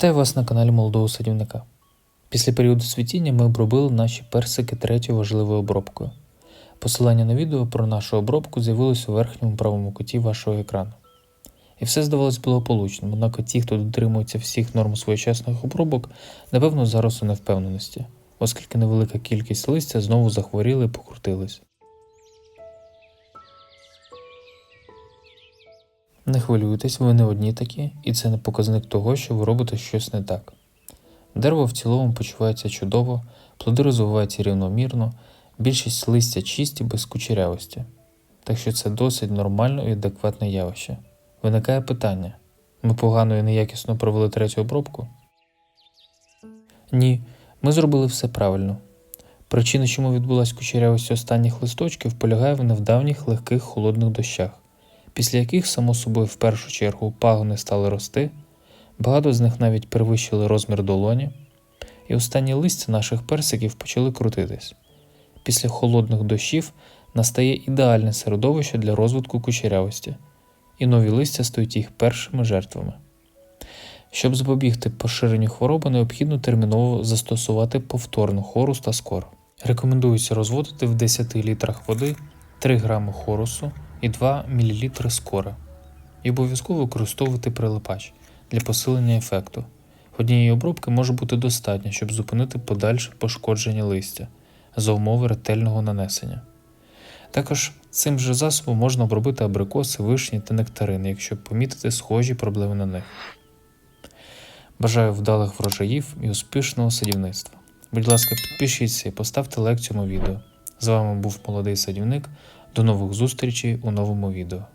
Вітаю вас на каналі молодого садівника. Після періоду цвітіння ми обробили наші персики третьою важливою обробкою. Посилання на відео про нашу обробку з'явилось у верхньому правому куті вашого екрану. І все здавалось благополучним, однак ті, хто дотримується всіх норм своєчасних обробок, напевно зараз у невпевненості, оскільки невелика кількість листя знову захворіли і покрутились. Не хвилюйтесь, ви не одні такі, і це не показник того, що ви робите щось не так. Дерево в цілому почувається чудово, плоди розвиваються рівномірно, більшість листя чисті без кучерявості. Так що це досить нормально і адекватне явище. Виникає питання: ми погано і неякісно провели третю обробку? Ні, ми зробили все правильно. Причина, чому відбулася кучерявість останніх листочків, полягає в невдавніх легких холодних дощах після яких, само собою, в першу чергу пагони стали рости, багато з них навіть перевищили розмір долоні, і останні листя наших персиків почали крутитись. Після холодних дощів настає ідеальне середовище для розвитку кучерявості, і нові листя стають їх першими жертвами. Щоб запобігти поширенню хвороби, необхідно терміново застосувати повторну хорус та скор. Рекомендується розводити в 10 літрах води 3 грами хорусу і 2 мл скора. І обов'язково використовувати прилипач для посилення ефекту. Однієї обробки може бути достатньо, щоб зупинити подальше пошкодження листя за умови ретельного нанесення. Також цим же засобом можна обробити абрикоси, вишні та нектарини, якщо помітити схожі проблеми на них. Бажаю вдалих врожаїв і успішного садівництва. Будь ласка, підпишіться і поставте лайк цьому відео. З вами був молодий садівник. До нових зустрічей у новому відео.